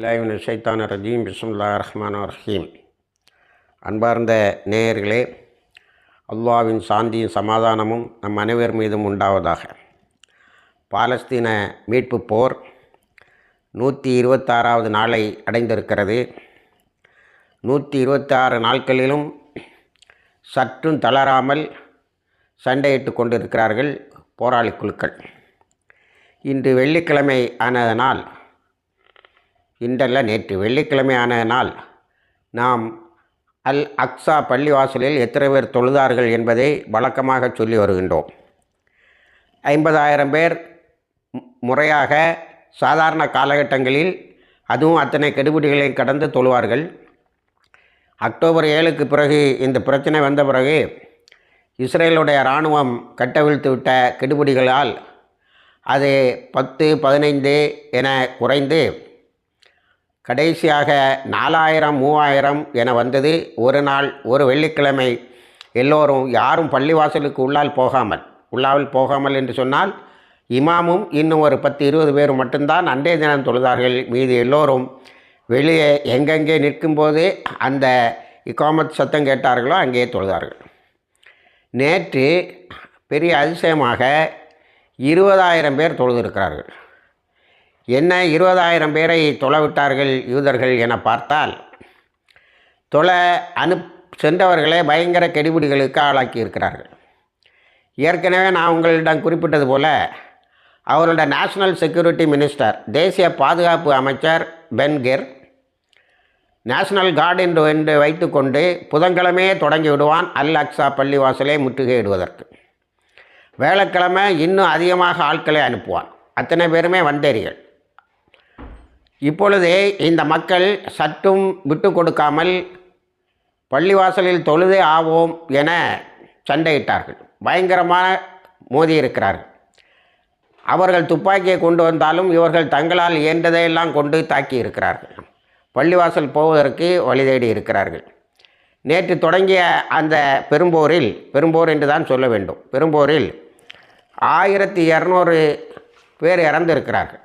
இல்லாவின் சைத்தான ரஜீம் பிஸ்முல்லா ரஹ்மான் ரஹீம் அன்பார்ந்த நேயர்களே அல்லாவின் சாந்தியும் சமாதானமும் நம் அனைவர் மீதும் உண்டாவதாக. பாலஸ்தீன மீட்பு போர் நூற்றி இருபத்தாறாவது நாளை அடைந்திருக்கிறது. நூற்றி இருபத்தாறு நாட்களிலும் சற்றும் தளராமல் சண்டையிட்டு கொண்டிருக்கிறார்கள் போராளி குழுக்கள். இன்று வெள்ளிக்கிழமை ஆனதனால் இன்றல்ல நேற்று வெள்ளிக்கிழமை ஆனதனால் நாம் அல் அக்ஸா பள்ளிவாசலில் எத்தனை பேர் தொழுதார்கள் என்பதை வழக்கமாக சொல்லி வருகின்றோம். ஐம்பதாயிரம் பேர் முறையாக சாதாரண காலகட்டங்களில் அதுவும் அத்தனை கெடுபிடிகளையும் கடந்து தொழுவார்கள். அக்டோபர் ஏழுக்கு பிறகு இந்த பிரச்சனை வந்த பிறகு இஸ்ரேலுடைய இராணுவம் கட்டவிழ்த்து விட்ட கெடுபிடிகளால் அது பத்து பதினைந்து என குறைந்து கடைசியாக நாலாயிரம் மூவாயிரம் என வந்தது. ஒரு நாள் ஒரு வெள்ளிக்கிழமை எல்லோரும் யாரும் பள்ளிவாசலுக்கு உள்ளால் போகாமல் உள்ளாவில் போகாமல் என்று சொன்னால் இமாமும் இன்னும் ஒரு பத்து இருபது பேர் மட்டும்தான் அன்றைய தினம் தொழுதார்கள். மீது எல்லோரும் வெளியே எங்கெங்கே நிற்கும்போது அந்த இக்காமத் சத்தம் கேட்டார்களோ அங்கேயே தொழுதார்கள். நேற்று பெரிய அதிசயமாக இருபதாயிரம் பேர் தொழுதிருக்கிறார்கள். என்ன இருபதாயிரம் பேரை தொலைவிட்டார்கள் யூதர்கள் என பார்த்தால் தொலை அனு சென்றவர்களை பயங்கர கெடுபிடிகளுக்கு ஆளாக்கி இருக்கிறார்கள் ஏற்கனவே நான் உங்களிடம் குறிப்பிட்டது போல அவரோட நேஷனல் செக்யூரிட்டி மினிஸ்டர் தேசிய பாதுகாப்பு அமைச்சர் பென்கெர் நேஷனல் கார்டு என்று என்று வைத்துக்கொண்டு புதன்கிழமையே தொடங்கி விடுவான் அல் அக்ஸா பள்ளிவாசலை முற்றுகையிடுவதற்கு. வேலைக்கிழமை இன்னும் அதிகமாக ஆட்களை அனுப்புவான். அத்தனை பேருமே வந்தேரிகள். இப்பொழுது இந்த மக்கள் சற்றும் விட்டு கொடுக்காமல் பள்ளிவாசலில் தொழுதே ஆவோம் என சண்டையிட்டார்கள். பயங்கரமான மோதியிருக்கிறார்கள் அவர்கள் துப்பாக்கியை கொண்டு வந்தாலும் இவர்கள் தங்களால் இயன்றதையெல்லாம் கொண்டு தாக்கி இருக்கிறார்கள். பள்ளிவாசல் போவதற்கு வழி தேடி இருக்கிறார்கள். நேற்று தொடங்கிய அந்த பெரும்போரில் பெரும்போர் என்று தான் சொல்ல வேண்டும். பெரும்போரில் ஆயிரத்தி இரநூறு பேர் இறந்திருக்கிறார்கள்.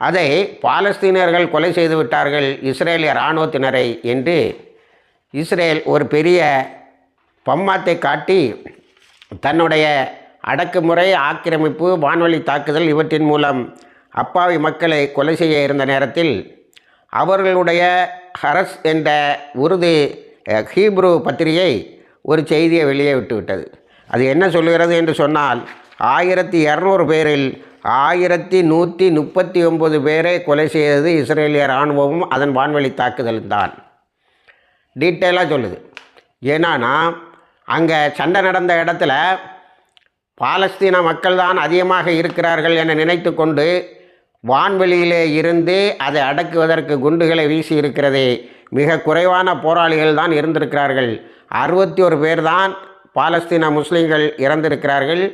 அதை பாலஸ்தீனியர்கள் கொலை செய்து விட்டார்கள் இஸ்ரேலிய இராணுவத்தினரை என்று இஸ்ரேல் ஒரு பெரிய பம்மாத்தை காட்டி தன்னுடைய அடக்குமுறை ஆக்கிரமிப்பு வான்வழி தாக்குதல் இவற்றின் மூலம் அப்பாவி மக்களை கொலை செய்ய இருந்த நேரத்தில் அவர்களுடைய ஹரஸ் என்ற உருது ஹீப்ரு பத்திரிகை ஒரு செய்தியை வெளியே விட்டுவிட்டது. அது என்ன சொல்கிறது என்று சொன்னால் ஆயிரத்தி இரநூறு பேரில் ஆயிரத்தி நூற்றி முப்பத்தி ஒம்பது பேரை கொலை செய்தது இஸ்ரேலிய இராணுவமும் அதன் வான்வழி தாக்குதலும் தான் டீட்டெயிலாக சொல்லுது. ஏன்னா அங்கே சண்டை நடந்த இடத்துல பாலஸ்தீன மக்கள் தான் அதிகமாக இருக்கிறார்கள் என நினைத்து கொண்டு வான்வெளியிலே இருந்து அதை அடக்குவதற்கு குண்டுகளை வீசி இருக்கிறதே மிக குறைவான போராளிகள் தான் இருந்திருக்கிறார்கள். அறுபத்தி ஒரு பேர் தான் பாலஸ்தீன முஸ்லீம்கள் இறந்திருக்கிறார்கள்.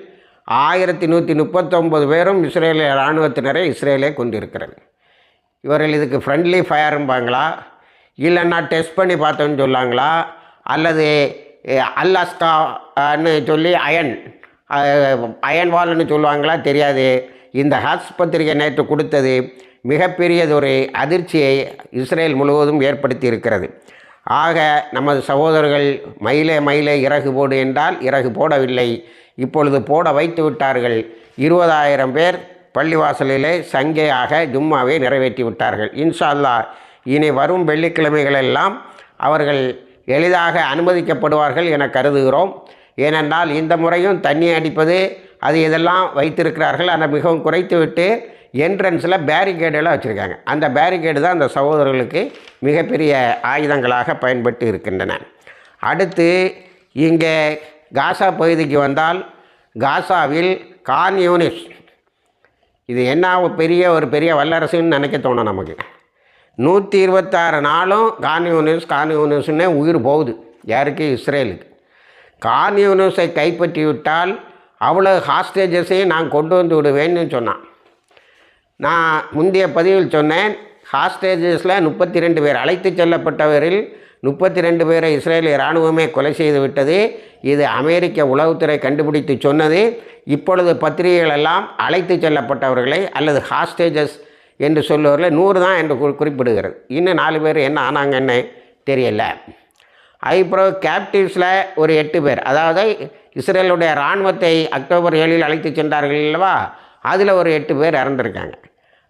ஆயிரத்தி நூற்றி முப்பத்தொம்பது பேரும் இஸ்ரேலிய இராணுவத்தினரை இஸ்ரேலே கொண்டிருக்கிறது. இவர்கள் இதுக்கு ஃப்ரெண்ட்லி ஃபயரும்பாங்களா இல்லைன்னா டெஸ்ட் பண்ணி பார்த்தோன்னு சொல்லாங்களா? அல்லது அல்லாஸ்கான்னு சொல்லி அயன் அயன் வால்னு சொல்லுவாங்களா? தெரியாது. இந்த ஹாஸ் பத்திரிகை நேற்று கொடுத்தது மிகப்பெரியதொரு அதிர்ச்சியை இஸ்ரேல் முழுவதும் ஏற்படுத்தி இருக்கிறது ஆக நமது சகோதரர்கள் மயிலே மயிலே இறகு போடு என்றால் இறகு போடவில்லை. இப்பொழுது போட வைத்து விட்டார்கள். இருபதாயிரம் பேர் பள்ளிவாசலிலே சங்கையாக ஜும்மாவை நிறைவேற்றி விட்டார்கள். இன்ஷா அல்லாஹ் இனி வரும் வெள்ளிக்கிழமைகளெல்லாம் அவர்கள் எளிதாக அனுமதிக்கப்படுவார்கள் என கருதுகிறோம். ஏனென்றால் இந்த முறையும் தண்ணி அடிப்பது அது இதெல்லாம் வைத்திருக்கிறார்கள். ஆனால் மிகவும் குறைத்துவிட்டு என்ட்ரன்ஸில் பேரிகேடெல்லாம் வச்சுருக்காங்க. அந்த பேரிகேடு தான் அந்த சகோதரர்களுக்கு மிகப்பெரிய ஆயுதங்களாக பயன்பட்டு இருக்கின்றன. அடுத்து இங்கே காசா பகுதிக்கு வந்தால் காசாவில் கான் யூனிஸ். இது என்ன பெரிய ஒரு பெரிய வல்லரசுன்னு நினைக்க தோணும் நமக்கு. நூற்றி இருபத்தாறு நாளும் கான்யூனிஸ் கான்யூனிஸ்னே உயிர் போகுது. யாருக்கு? இஸ்ரேலுக்கு. கான்யூனிஸை கைப்பற்றி விட்டால் அவ்வளோ ஹாஸ்டேஜஸையும் நான் கொண்டு வந்து விடுவேன்னு சொன்னான். நான் முந்தைய பதிவில் சொன்னேன் ஹாஸ்டேஜஸில் முப்பத்தி ரெண்டு பேர் அழைத்து செல்லப்பட்டவரில் முப்பத்தி ரெண்டு பேரை இஸ்ரேலிய இராணுவமே கொலை செய்து விட்டது. இது அமெரிக்க உளவுத்துறை கண்டுபிடித்து சொன்னது. இப்பொழுது பத்திரிகைகள் எல்லாம் அழைத்து செல்லப்பட்டவர்களை அல்லது ஹாஸ்டேஜஸ் என்று சொல்லுவதில் நூறு தான் என்று குறிப்பிடுகிறது. இன்னும் நாலு பேர் என்ன ஆனாங்கன்னு தெரியல. அதுக்கப்புறம் கேப்டிவ்ஸில் ஒரு எட்டு பேர். அதாவது இஸ்ரேலுடைய இராணுவத்தை அக்டோபர் ஏழில் அழைத்து சென்றார்கள் அல்லவா? அதில் ஒரு எட்டு பேர் இறந்துருக்காங்க.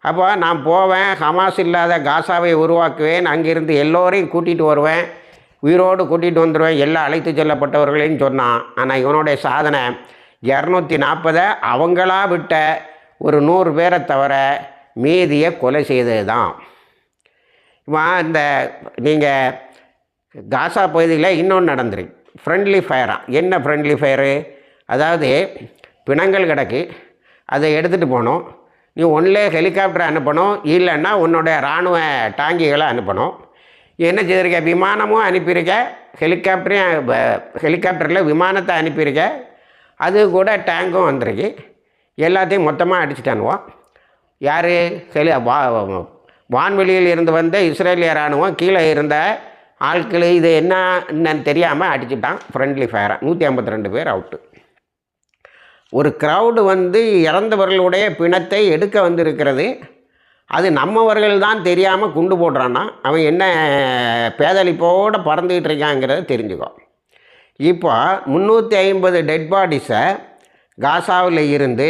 அப்போ நான் போவேன் ஹமாஸ் இல்லாத காசாவை உருவாக்குவேன் அங்கிருந்து எல்லோரையும் கூட்டிகிட்டு வருவேன் உயிரோடு கூட்டிகிட்டு வந்துடுவேன் எல்லா அழைத்து செல்லப்பட்டவர்களையும் சொன்னான். ஆனால் இவனுடைய சாதனை இரநூத்தி நாற்பதை அவங்களா விட்ட ஒரு நூறு பேரை தவிர மீதியை கொலை செய்தது தான் இவன் இந்த நீங்கள் காசா பகுதியில் இன்னொன்று நடந்துருக்கு ஃப்ரெண்ட்லி ஃபயராக என்ன ஃப்ரெண்ட்லி ஃபயரு அதாவது பிணங்கள் கிடக்கு அதை எடுத்துகிட்டு போனோம். நீ ஒன்லே ஹெலிகாப்டர் அனுப்பணும் இல்லைன்னா உன்னுடைய இராணுவ டாங்கிகளை அனுப்பணும். என்ன செய்திருக்க? விமானமும் அனுப்பியிருக்க. ஹெலிகாப்டரையும் ஹெலிகாப்டரில் விமானத்தை அனுப்பியிருக்க. அது கூட டேங்கும் வந்திருக்கு. எல்லாத்தையும் மொத்தமாக அடிச்சுட்டானுவோம் யார்? ஹெலி வா வான்வெளியில் இருந்து வந்த இஸ்ரேலிய இராணுவம் கீழே இருந்த ஆட்கள் இது என்ன என்னன்னு தெரியாமல் அடிச்சுட்டான். ஃப்ரெண்ட்லி ஃபயராக நூற்றி ஐம்பத்தி ரெண்டு பேர் அவுட்டு ஒரு க்ரௌடு வந்து இறந்தவர்களுடைய பிணத்தை எடுக்க வந்திருக்கிறது. அது நம்மவர்கள் தான் தெரியாமல் குண்டு போடுறான்னா அவன் என்ன பேதளிப்போடு பறந்துக்கிட்டு இருக்காங்கிறத தெரிஞ்சுக்கோ. இப்போ முந்நூற்றி ஐம்பது டெட் பாடிஸை காசாவில் இருந்து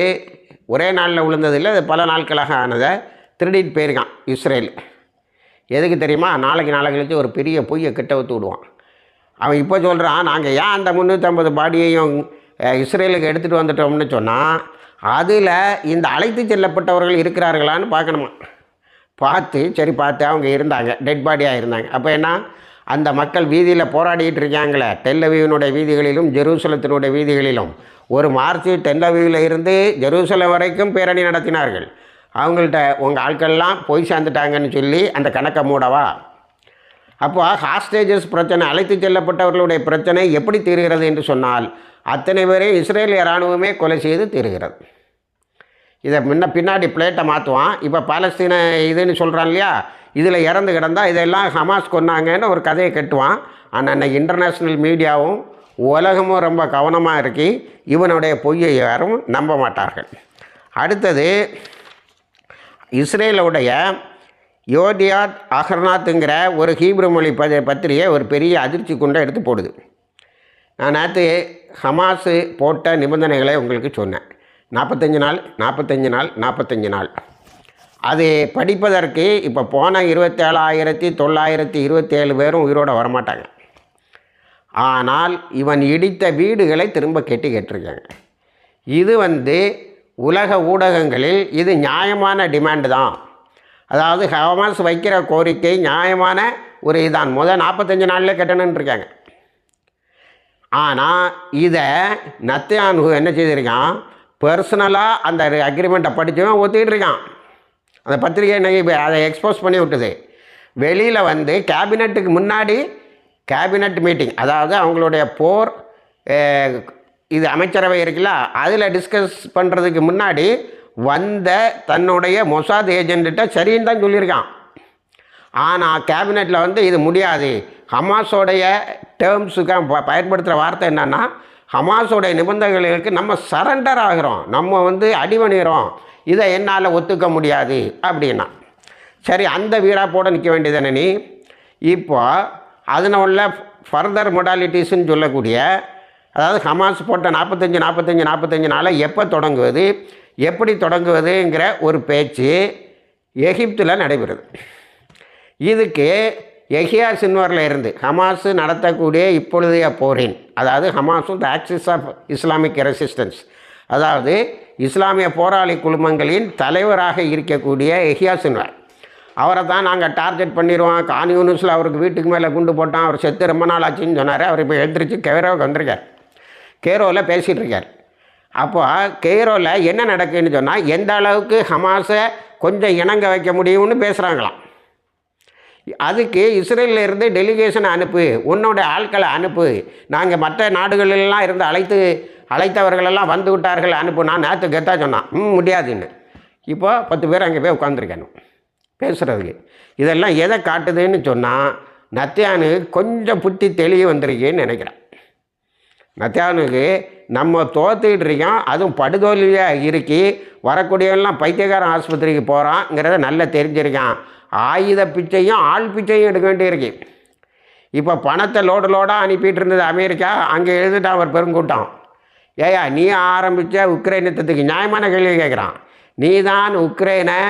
ஒரே நாளில் விழுந்ததில்லை அது பல நாட்களாக ஆனதை திருடிட்டு போயிருக்கான் இஸ்ரேல். எதுக்கு தெரியுமா? நாளைக்கு நாளைக்கு கழிச்சு ஒரு பெரிய பொய்யை கிட்ட விட்டு விடுவான். அவன் இப்போ சொல்கிறான் நாங்கள் ஏன் அந்த முந்நூற்றம்பது பாடியையும் இஸ்ரேலுக்கு எடுத்துகிட்டு வந்துட்டோம்னு சொன்னால் அதில் இந்த அழைத்து செல்லப்பட்டவர்கள் இருக்கிறார்களான்னு பார்க்கணுமா? பார்த்து சரி பார்த்து அவங்க இருந்தாங்க டெட் பாடியாக இருந்தாங்க. அப்போ என்ன? அந்த மக்கள் வீதியில் போராடிட்டு இருக்காங்களே டெல்லவீவினுடைய வீதிகளிலும் ஜெருசலத்தினுடைய வீதிகளிலும். ஒரு மார்ச் டெல்லவீவில் இருந்து ஜெருசலம் வரைக்கும் பேரணி நடத்தினார்கள். அவங்கள்ட்ட உங்கள் ஆட்கள்லாம் போய் சேர்ந்துட்டாங்கன்னு சொல்லி அந்த கணக்கை மூடவா? அப்போ ஹாஸ்டேஜஸ் பிரச்சனை அழைத்து செல்லப்பட்டவர்களுடைய பிரச்சனை எப்படி தீர்கிறது என்று சொன்னால் அத்தனை பேரையும் இஸ்ரேலிய இராணுவமே கொலை செய்து தீர்கிறது. இதை முன்ன பின்னாடி பிளேட்டை மாற்றுவான். இப்போ பாலஸ்தீன இதுன்னு சொல்கிறான் இல்லையா? இதில் இறந்து கிடந்தால் இதெல்லாம் ஹமாஸ் கொன்னாங்கன்னு ஒரு கதையை கட்டுவான். ஆனால் இன்னைக்கு இன்டர்நேஷ்னல் மீடியாவும் உலகமும் ரொம்ப கவனமாக இருக்கி இவனுடைய பொய்யை யாரும் நம்ப மாட்டார்கள். அடுத்தது இஸ்ரேலுடைய யோதியாத் அகர்நாத்துங்கிற ஒரு ஹீப்ரு மொழி ப பத்திரிகை ஒரு பெரிய அதிர்ச்சி கொண்டு எடுத்து போடுது. நான் நேற்று ஹமாஸு போட்ட நிபந்தனைகளை உங்களுக்கு சொன்னேன். நாற்பத்தஞ்சு நாள் நாற்பத்தஞ்சு நாள் நாற்பத்தஞ்சு நாள். அது படிப்பதற்கு இப்போ போன இருபத்தேழாயிரத்தி தொள்ளாயிரத்தி இருபத்தேழு பேரும் உயிரோட வரமாட்டாங்க. ஆனால் இவன் இடித்த வீடுகளை திரும்ப கெட்டி கேட்டிருக்காங்க. இது வந்து உலக ஊடகங்களில் இது நியாயமான டிமாண்டு தான். அதாவது ஹமாஸ் வைக்கிற கோரிக்கை நியாயமான ஒரு இதான். முதல் நாற்பத்தஞ்சு நாளில் கட்டணுன்ருக்காங்க ஆனால் இதை நத்தியானு என்ன செய்திருக்கான்? பர்சனலாக அந்த அக்ரிமெண்ட்டை படித்தவன் ஒத்துக்கிட்டு இருக்கான். அந்த பத்திரிகை இன்னைக்கு அதை எக்ஸ்போஸ் பண்ணி விட்டுது. வெளியில் வந்து கேபினட்டுக்கு முன்னாடி கேபினட் மீட்டிங் அதாவது அவங்களுடைய போர் இது அமைச்சரவை இருக்குல்ல அதில் டிஸ்கஸ் பண்ணுறதுக்கு முன்னாடி வந்த தன்னுடைய மொசாத் ஏஜென்ட்ட சரின்னு தான் சொல்லியிருக்கான். ஆனால் கேபினெட்டில் வந்து இது முடியாது. ஹமாஸோடைய டேர்ம்ஸுக்காக ப பயன்படுத்துகிற வார்த்தை என்னென்னா ஹமாஸோடைய நிபந்தனைகளுக்கு நம்ம சரண்டர் ஆகிறோம். நம்ம வந்து அடிவணிகிறோம் இதை என்னால் ஒத்துக்க முடியாது அப்படின்னா. சரி அந்த வீராப்போட நிற்க வேண்டியதானே நீ? இப்போ அதில் உள்ள ஃபர்தர் மொடாலிட்டிஸ்ன்னு சொல்லக்கூடிய அதாவது ஹமாஸ் போட்ட நாற்பத்தஞ்சு நாற்பத்தஞ்சு நாற்பத்தஞ்சு நாளாக எப்போ தொடங்குவது எப்படி தொடங்குவதுங்கிற ஒரு பேச்சு எகிப்தில் நடைபெறுது. இதுக்கு எஹியா சின்வரில் இருந்து ஹமாஸ் நடத்தக்கூடிய இப்பொழுதைய போரின் அதாவது ஹமாஸும் the axis of Islamic resistance அதாவது இஸ்லாமிய போராளி குழுமங்களின் தலைவராக இருக்கக்கூடிய எஹியா சின்வர். அவரை தான் நாங்கள் டார்கெட் பண்ணிடுவோம் கான் யூனிஸில் அவருக்கு வீட்டுக்கு மேலே குண்டு போட்டான். அவர் செத்து ரொம்ப நாள் ஆச்சுன்னு சொன்னார். அவர் இப்போ எழுந்திரிச்சு கேரோவுக்கு வந்திருக்கார். கேரோவில் பேசிகிட்டு இருக்கார். அப்போ கெய்ரோவில் என்ன நடக்குதுன்னு சொன்னால் எந்த அளவுக்கு ஹமாஸை கொஞ்சம் இணங்க வைக்க முடியும்னு பேசுகிறாங்களாம் அதுக்கு இஸ்ரேலில் இருந்து டெலிகேஷனை அனுப்பு உன்னோட ஆட்களை அனுப்பு. நாங்கள் மற்ற நாடுகளெல்லாம் இருந்து அழைத்து அழைத்தவர்களெல்லாம் வந்து விட்டார்கள் அனுப்பு. நான் நேற்று கெத்தா சொன்னான். ம் முடியாதுன்னு. இப்போ பத்து பேர் அங்கே போய் உட்காந்துருக்கணும் பேசுகிறதுக்கு இதெல்லாம் எதை காட்டுதுன்னு சொன்னால் நத்தியானு கொஞ்சம் புத்தி தெளிவு வந்திருக்கேன்னு நினைக்கிறேன். நத்தியானுக்கு நம்ம தோத்துக்கிட்டு இருக்கோம் அதுவும் படுதோல்வியாக இருக்கி வரக்கூடியவெல்லாம் பைத்தியக்காரன் ஆஸ்பத்திரிக்கு போகிறான்ங்கிறத நல்லா தெரிஞ்சிருக்கான். ஆயுத பிச்சையும் ஆள் பிச்சையும் எடுக்க வேண்டியிருக்கு. இப்போ பணத்தை லோடு லோடாக அனுப்பிட்டு இருந்தது அமெரிக்கா அங்கே எழுதிட்டான் அவர் பெருங்கூட்டம். ஏயா நீ ஆரம்பித்த உக்ரைன் யுத்தத்துக்கு நியாயமான கேள்வி கேட்குறான் நீ தான் உக்ரைனை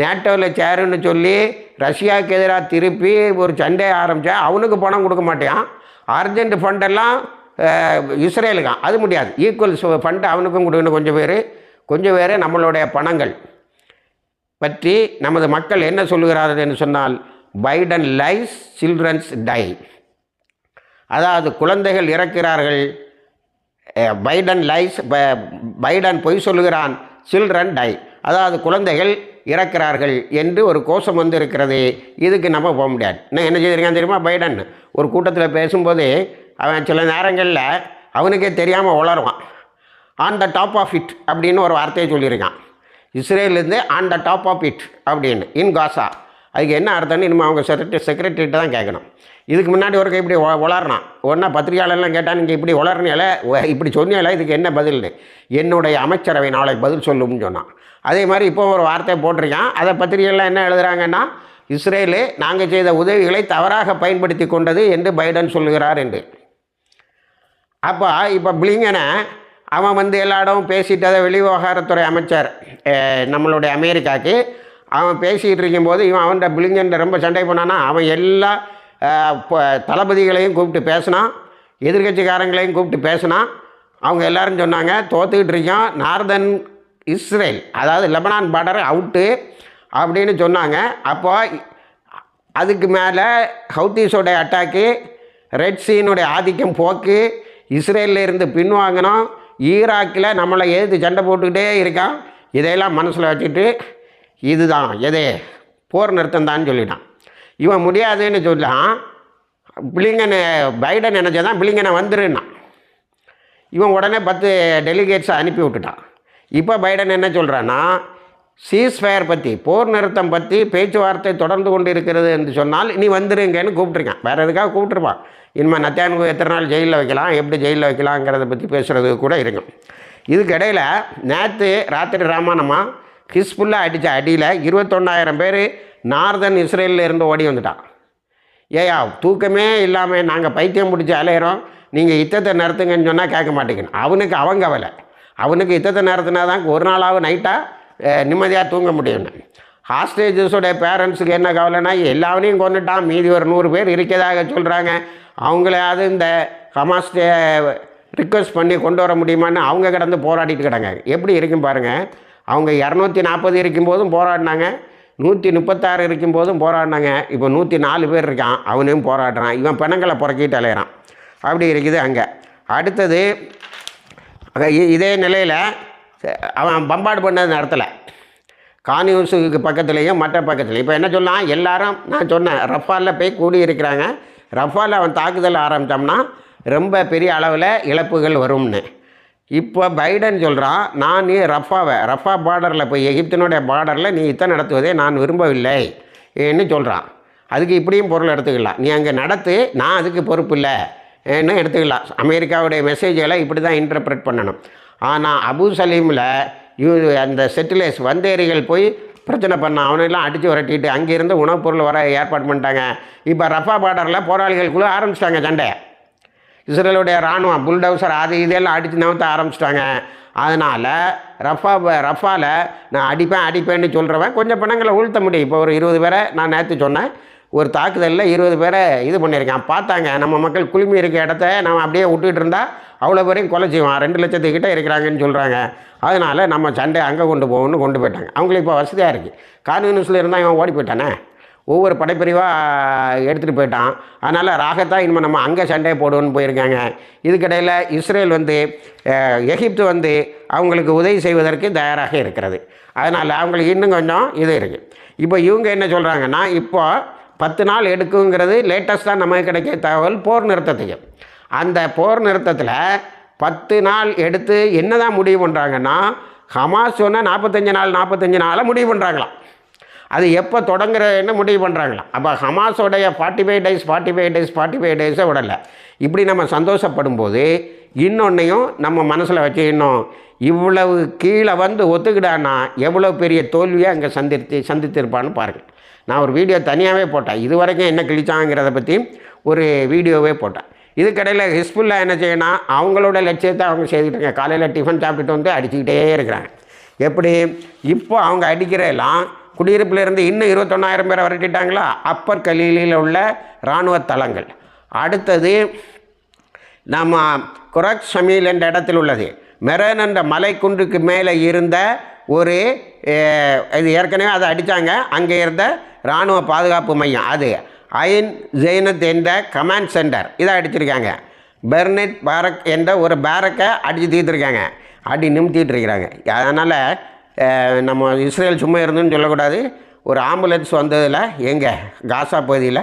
நேட்டோவில் சேருன்னு சொல்லி ரஷ்யாவுக்கு எதிராக திருப்பி ஒரு சண்டையை ஆரம்பித்தா அவனுக்கு பணம் கொடுக்க மாட்டேன் அர்ஜென்ட் ஃபண்டெல்லாம் இஸ்ரேலுக்கான் அது முடியாது. ஈக்குவல் ஃபண்டு அவனுக்கும் கொடுக்கணும் கொஞ்சம் பேர். கொஞ்சம் பேர் நம்மளுடைய பணங்கள். பற்றி நமது மக்கள் என்ன சொல்லுகிறார்கள் என்று சொன்னால் பைடன் லைஸ் சில்ட்ரன்ஸ் டை. அதாவது குழந்தைகள் இறக்கிறார்கள். பைடன் லைஸ் பைடன் பொய் சொல்லுகிறான் சில்ட்ரன் டை. அதாவது குழந்தைகள் இறக்கிறார்கள் என்று ஒரு கோஷம் வந்து இருக்கிறது இதுக்கு நம்ம போக முடியாது. இன்னும் என்ன செய்திருக்கான் தெரியுமா பைடன்? ஒரு கூட்டத்தில் பேசும்போது அவன் சில நேரங்களில் அவனுக்கே தெரியாமல் உளருவான் on the top of it அப்படின்னு ஒரு வார்த்தையை சொல்லியிருக்கான். இஸ்ரேலேருந்து on the top of it அப்படின்னு இன் காசா அதுக்கு என்ன அர்த்தம்னு இனிமேல் அவங்க செக்ரட்டரி செக்ரட்டரிட்ட தான் கேட்கணும். இதுக்கு முன்னாடி ஒருக்க இப்படி உளரணும் ஒன்றா பத்திரிகையாளர்லாம் கேட்டால் நீங்கள் இப்படி உளறனியல இப்படி சொன்னியல இதுக்கு என்ன பதில்னு. என்னுடைய அமைச்சரவை நாளைக்கு பதில் சொல்லும்னு சொன்னான். அதே மாதிரி இப்போ ஒரு வார்த்தை போட்டிருக்கான். அதை பத்திரிகைலாம் என்ன எழுதுகிறாங்கன்னா இஸ்ரேலு நாங்கள் செய்த உதவிகளை தவறாக பயன்படுத்தி கொண்டது என்று பைடன் சொல்லுகிறார் என்று. அப்போ இப்போ பிளிங்கனை அவன் வந்து எல்லா இடமும் பேசிட்டு அதை வெளிவிவகாரத்துறை அமைச்சர். நம்மளுடைய அமெரிக்காவுக்கு அவன் பேசிகிட்டு இருக்கும்போது இவன் அவன்கிட்ட பிளிங்கன் ரொம்ப சண்டை பண்ணானா அவன் எல்லா தளபதிகளையும் கூப்பிட்டு பேசினான். எதிர்கட்சிக்காரங்களையும் கூப்பிட்டு பேசினான். அவங்க எல்லாரும் சொன்னாங்க தோத்துக்கிட்டு இருக்கோம் நார்தன் இஸ்ரேல் அதாவது லெபனான் பார்டர் அவுட்டு அப்படின்னு சொன்னாங்க. அப்போ அதுக்கு மேலே ஹவுத்தீஸோடைய அட்டாக்கு ரெட் சீனுடைய ஆதிக்கம் போக்கு இஸ்ரேலில் இருந்து பின்வாங்கினோம் ஈராக்கில் நம்மளை எதிர்த்து சண்டை போட்டுக்கிட்டே இருக்கான் இதையெல்லாம் மனசில் வச்சுட்டு இதுதான் எதே? போர் நிறுத்தம் தான் சொல்லிட்டான். இவன் முடியாதுன்னு சொல்லான் பிளிங்கனை பைடன் நினச்சதான் பிளிங்கனை வந்துருன்னான். இவன் உடனே பத்து டெலிகேட்ஸை அனுப்பி விட்டுட்டான். இப்போ பைடன் என்ன சொல்கிறான்னா சீஸ்ஃபயர் பற்றி போர் நிறுத்தம் பற்றி பேச்சுவார்த்தை தொடர்ந்து கொண்டு இருக்கிறது என்று சொன்னால் நீ வந்துருங்கன்னு கூப்பிட்ருக்கேன் வேறு எதுக்காக கூப்பிட்ருப்பான் இனிமேல் நத்தியானுக்கு எத்தனை நாள் ஜெயிலில் வைக்கலாம் எப்படி ஜெயிலில் வைக்கலாங்கிறத பற்றி பேசுகிறது கூட இருக்கும். இதுக்கிடையில் நேற்று ராத்திரி ராமானமா ஹிஸ்புல்லாக அடித்த அடியில் இருபத்தொன்னாயிரம் பேர் நார்தன் இஸ்ரேலில் இருந்து ஓடி வந்துட்டான். ஏயா தூக்கமே இல்லாமல் நாங்கள் பைத்தியம் பிடிச்சி அலையிறோம். நீங்கள் யுத்தத்தை நிறுத்துங்கன்னு சொன்னால் கேட்க மாட்டேங்கன்னு அவனுக்கு அவன் கவலை. அவனுக்கு யுத்தத்தை நிறுத்தினா தான் ஒரு நாளாவது நைட்டாக நிம்மதியாக தூங்க முடியும்னு. ஹாஸ்டேஜஸோடைய பேரண்ட்ஸுக்கு என்ன கவலைன்னா எல்லாவனையும் கொண்டுட்டான் மீதி ஒரு நூறு பேர் இருக்கிறதாக சொல்கிறாங்க அவங்களையாவது இந்த ஹமாஸ்டே ரிக்வெஸ்ட் பண்ணி கொண்டு வர முடியுமான்னு அவங்க கிடந்து போராடிட்டு கிடங்க எப்படி இருக்கும் பாருங்கள் அவங்க இரநூத்தி நாற்பது இருக்கும்போதும் போராடினாங்க. நூற்றி முப்பத்தாறு இருக்கும்போதும் போராடினாங்க. இப்போ நூற்றி நாலு பேர் இருக்கான். அவனையும் போராடுறான். இவன் பிணங்களை புறக்கிட்டு அலையிறான். அப்படி இருக்குது அங்கே. அடுத்தது இதே நிலையில் அவன் பம்பாடு பண்ண நேரத்தில் கான்யூஸுக்கு பக்கத்துலேயும் மற்ற பக்கத்துலேயும். இப்போ என்ன சொல்லலாம் எல்லாரும் நான் சொன்னேன் ரஃபாலில் போய் கூடி இருக்கிறாங்க ரஃபாலில் அவன் தாக்குதல் ஆரம்பித்தோம்னா ரொம்ப பெரிய அளவில் இழப்புகள் வரும்னு. இப்போ பைடன் சொல்கிறான் நான் நீ ரஃபாவை ரஃபா பார்டரில் போய் எகிப்தினுடைய பார்டரில் நீ யுத்தம் நடத்துவதே நான் விரும்பவில்லை ன்னு சொல்கிறான் அதுக்கு இப்படியும் பொருள் எடுத்துக்கலாம். நீ அங்கே நடத்து நான் அதுக்கு பொறுப்பு இல்லை என்ன எடுத்துக்கலாம். அமெரிக்காவுடைய மெசேஜெல்லாம் இப்படி தான் இன்டர்பிரட் பண்ணணும். ஆனால் அபு சலீமில் யூ அந்த செட்டிலேஸ் வந்தேரிகள் போய் பிரச்சனை பண்ண. அவனெல்லாம் அடித்து விரட்டிட்டு அங்கேருந்து உணவுப் பொருள் வர ஏற்பாடு பண்ணிட்டாங்க. இப்போ ரஃபா பார்டரில் போராளிகள் குழு ஆரம்பிச்சிட்டாங்க சண்டை. இஸ்ரேலுடைய இராணுவம் புல்டவுசர் அது இதெல்லாம் அடித்து நவுத்த ஆரம்பிச்சிட்டாங்க. அதனால் ரஃபா ரஃபாவில் நான் அடிப்பேன் அடிப்பேன்னு சொல்கிறவன் கொஞ்சம் பணங்களை உழுத்த முடியும். இப்போ ஒரு இருபது பேரை நான் நேற்று சொன்னேன். ஒரு தாக்குதலில் இருபது பேரை இது பண்ணியிருக்கான். பார்த்தாங்க நம்ம மக்கள் குழுமி இருக்க இடத்த நம்ம அப்படியே விட்டுட்டு இருந்தால் அவ்வளோ பேரையும் கொலை செய்வான். ரெண்டு லட்சத்துக்கிட்ட இருக்கிறாங்கன்னு சொல்கிறாங்க அதனால் நம்ம சண்டை அங்கே கொண்டு போகணும்னு கொண்டு போயிட்டாங்க. அவங்களுக்கு இப்போ வசதியாக இருக்குது கான்யூனிஸில் இருந்தால் இவன் ஓடி போயிட்டானே? ஒவ்வொரு படைப்பிரிவாக எடுத்துகிட்டு போயிட்டான். அதனால் ராகத்தான் இனிமேல் நம்ம அங்கே சண்டையை போடுவோன்னு போயிருக்காங்க. இதுக்கிடையில் இஸ்ரேல் வந்து எகிப்து வந்து அவங்களுக்கு உதவி செய்வதற்கு தயாராக இருக்கிறது. அதனால் அவங்களுக்கு இன்னும் கொஞ்சம் இது இருக்குது இப்போ இவங்க என்ன சொல்கிறாங்கன்னா இப்போ பத்து நாள் எடுக்குங்கிறது லேட்டஸ்ட்டாக நமக்கு கிடைக்க தகவல் போர் நிறுத்தத்துக்கு அந்த போர் நிறுத்தத்தில் பத்து நாள் எடுத்து என்ன தான் முடிவு பண்ணுறாங்கன்னா ஹமாஸ் சொன்னால் நாற்பத்தஞ்சு நாள் நாற்பத்தஞ்சு நாளாக முடிவு பண்ணுறாங்களாம் அது எப்போ தொடங்குறதுன்னு முடிவு பண்ணுறாங்களாம் அப்போ ஹமாஸோடைய forty five days forty five days forty five டேஸை விடலை. இப்படி நம்ம சந்தோஷப்படும் போது இன்னொன்னையும் நம்ம மனசில் வச்சுக்கணும். இவ்வளவு கீழே வந்து ஒத்துக்கிட்டான்னா எவ்வளோ பெரிய தோல்வியை அங்கே சந்தித்து சந்தித்திருப்பான்னு பாருங்கள். நான் ஒரு வீடியோ தனியாகவே போட்டேன். இது வரைக்கும் என்ன கிழிச்சாங்கிறத பற்றி ஒரு வீடியோவே போட்டேன். இதுக்கடையில் ஹிஸ்புல்லா என்ன செய்யணும் அவங்களோட லட்சியத்தை அவங்க செய்துக்கிட்டாங்க காலையில் டிஃபன் சாப்பிட்டுட்டு வந்து அடிச்சுக்கிட்டே இருக்கிறாங்க. எப்படி? இப்போ அவங்க அடிக்கிற எல்லாம் இன்னும் இருபத்தொன்னாயிரம் பேரை விரட்டிட்டாங்களா? அப்பர் கலீலில் உள்ள இராணுவ தளங்கள். அடுத்தது நம்ம குரக் ஷமீல் என்ற இடத்தில் உள்ளது. மெரன் என்ற மலைக்குன்றுக்கு மேலே இருந்த ஒரு இது ஏற்கனவே அதை அடித்தாங்க அங்கே இருந்த இராணுவ பாதுகாப்பு மையம் அது. ஐன் ஜெயினத் என்ற கமாண்ட் சென்டர் இதை அடிச்சிருக்காங்க. பெர்னெட் பாரக் என்ற ஒரு பேரக்கை அடித்து தீர்த்துருக்காங்க. அடி நிமித்திட்டு இருக்கிறாங்க. அதனால் நம்ம இஸ்ரேல் சும்மா இருந்துன்னு சொல்லக்கூடாது. ஒரு ஆம்புலன்ஸ் வந்ததில் எங்கே? காசா பகுதியில்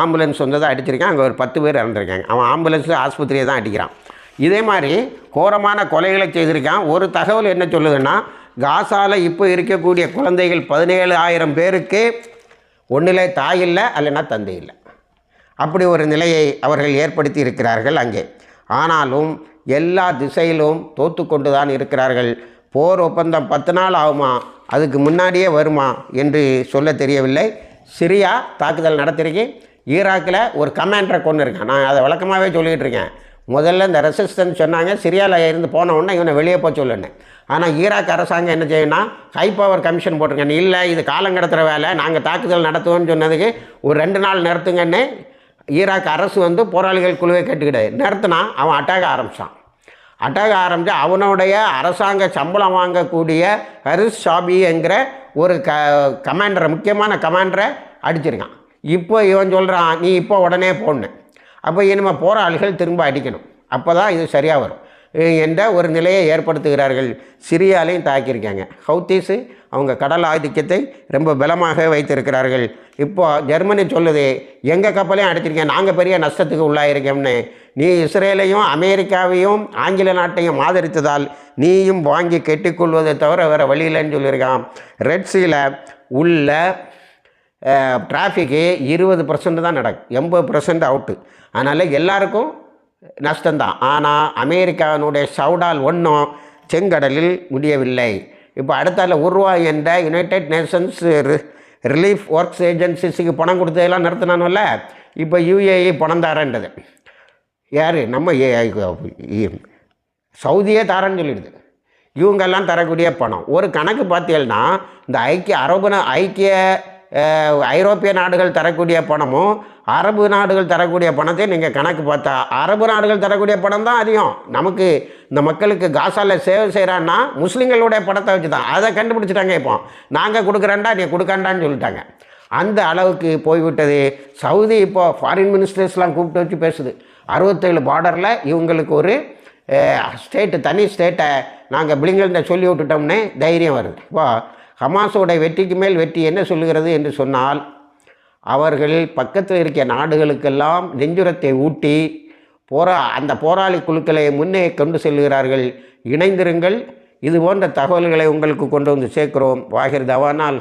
ஆம்புலன்ஸ் வந்ததை அடிச்சிருக்கான் அங்கே ஒரு பத்து பேர் இறந்துருக்காங்க. அவன் ஆம்புலன்ஸு ஆஸ்பத்திரியை தான் அடிக்கிறான். இதே மாதிரி கோரமான கொலைகளை செய்திருக்கான். ஒரு தகவல் என்ன சொல்லுதுன்னா காசாவில் இப்போ இருக்கக்கூடிய குழந்தைகள் பதினேழு ஆயிரம் பேருக்கு ஒன்றிலே தாய் இல்லை அல்லனா தந்தை இல்லை. அப்படி ஒரு நிலையை அவர்கள் ஏற்படுத்தி இருக்கிறார்கள் அங்கே. ஆனாலும் எல்லா திசையிலும் தோத்து கொண்டு தான் இருக்கிறார்கள். போர் ஒப்பந்தம் பத்து நாள் ஆகுமா? அதுக்கு முன்னாடியே வருமா என்று சொல்ல தெரியவில்லை. சிரியா தாக்குதல் நடத்திருக்கு. ஈராக்கில் ஒரு கமாண்டரை கொண்டு இருக்கேன். நான் அதை வழக்கமாகவே சொல்லிகிட்டு இருக்கேன். முதல்ல இந்த ரெசிஸ்டன்ஸ் சொன்னாங்க சிரியாவில் இருந்து போன உடனே இவனை வெளியே போக சொல்லுன்னு. ஆனால் ஈராக் அரசாங்கம் என்ன செய்யணும் ஹை பவர் கமிஷன் போட்டிருக்காங்க. இல்லை இது காலம் கடத்துகிற வேலை நாங்கள் தாக்குதல் நடத்துவோம்னு சொன்னதுக்கு ஒரு ரெண்டு நாள் நிறுத்துங்கன்னு ஈராக் அரசு வந்து போராளிகள் குழுவை கேட்டுக்கிட்டு நிறுத்தினா அவன் அட்டாக ஆரம்பித்தான் அட்டாக ஆரம்பித்து அவனுடைய அரசாங்க சம்பளம் வாங்கக்கூடிய ஹரிஸ் ஷாபி என்கிற ஒரு க கமாண்டரை முக்கியமான கமாண்டரை அடிச்சிருக்கான். இப்போ இவன் சொல்கிறான் நீ இப்போ உடனே போடணும் அப்போ இனிமேல் ஆள்கள் திரும்ப அடிக்கணும். அப்போ தான் இது சரியாக வரும். என்ற ஒரு நிலையை ஏற்படுத்துகிறார்கள். சிரியாலையும் தாக்கியிருக்காங்க. ஹவுத்தீஸு அவங்க கடல் ஆதிக்கத்தை ரொம்ப பலமாக வைத்திருக்கிறார்கள். இப்போது ஜெர்மனி சொல்லுது எங்கள் கப்பலையும் அடிச்சிருக்கேன் நாங்கள் பெரிய நஷ்டத்துக்கு உள்ளாயிருக்கோம்னு. நீ இஸ்ரேலையும் அமெரிக்காவையும் ஆங்கில நாட்டையும் ஆதரித்ததால் நீயும் வாங்கி கெட்டிக்கொள்வதை தவிர வேறு வழி இல்லைன்னு சொல்லியிருக்கான் ரெட்ஸியில் உள்ள டிராஃபிக்கு இருபது பர்சன்ட் தான் நடக்கும் எண்பது பர்சன்ட் அவுட்டு அதனால் எல்லாருக்கும் நஷ்டம்தான். ஆனால் அமெரிக்காவினுடைய சவுடால் ஒன்றும் செங்கடலில் முடியவில்லை. இப்போ அடுத்தால உருவா என்ற யுனைடெட் நேஷன்ஸ் ரிலீஃப் ஒர்க்ஸ் ஏஜென்சிஸுக்கு பணம் கொடுத்ததெல்லாம் நிறுத்தினானுல்ல? இப்போ யுஏஇ பணம் தரேன்றது. யார்? நம்ம சவுதியே தரேன்னு சொல்லிடுது. இவங்கெல்லாம் தரக்கூடிய பணம். ஒரு கணக்கு பார்த்தீங்கன்னா இந்த ஐக்கிய அரபு ஐக்கிய ஐரோப்பிய நாடுகள் தரக்கூடிய பணமும் அரபு நாடுகள் தரக்கூடிய பணத்தை நீங்கள் கணக்கு பார்த்தா அரபு நாடுகள் தரக்கூடிய பணம் தான் அதிகம். நமக்கு இந்த மக்களுக்கு காசாவில் சேவை செய்கிறான்னா முஸ்லீம்களுடைய பணத்தை வச்சு தான் அதை கண்டுபிடிச்சிட்டாங்க இப்போ. நாங்கள் கொடுக்குறேன்டா நீ கொடுக்காண்டான்னு சொல்லிட்டாங்க. அந்த அளவுக்கு போய்விட்டது. சவுதி இப்போ ஃபாரின் மினிஸ்டர்ஸ்லாம் கூப்பிட்டு வச்சு பேசுது. அறுபத்தேழு பார்டரில் இவங்களுக்கு ஒரு ஸ்டேட்டு தனி ஸ்டேட்டை நாங்கள் பிள்ளைங்கள்ட்ட சொல்லி விட்டுட்டோம்னே தைரியம் வருது. இப்போ ஹமாஸோட வெற்றிக்கு மேல் வெற்றி என்ன சொல்லுகிறது என்று சொன்னால் அவர்கள் பக்கத்தில் இருக்க நாடுகளுக்கெல்லாம் நெஞ்சுரத்தை ஊட்டி போரா அந்த போராளி குழுக்களை முன்னே கொண்டு செல்கிறார்கள். இணைந்திருங்கள். இது போன்ற தகவல்களை உங்களுக்கு கொண்டு வந்து சேர்க்கிறோம். வாகிர் தவானால்.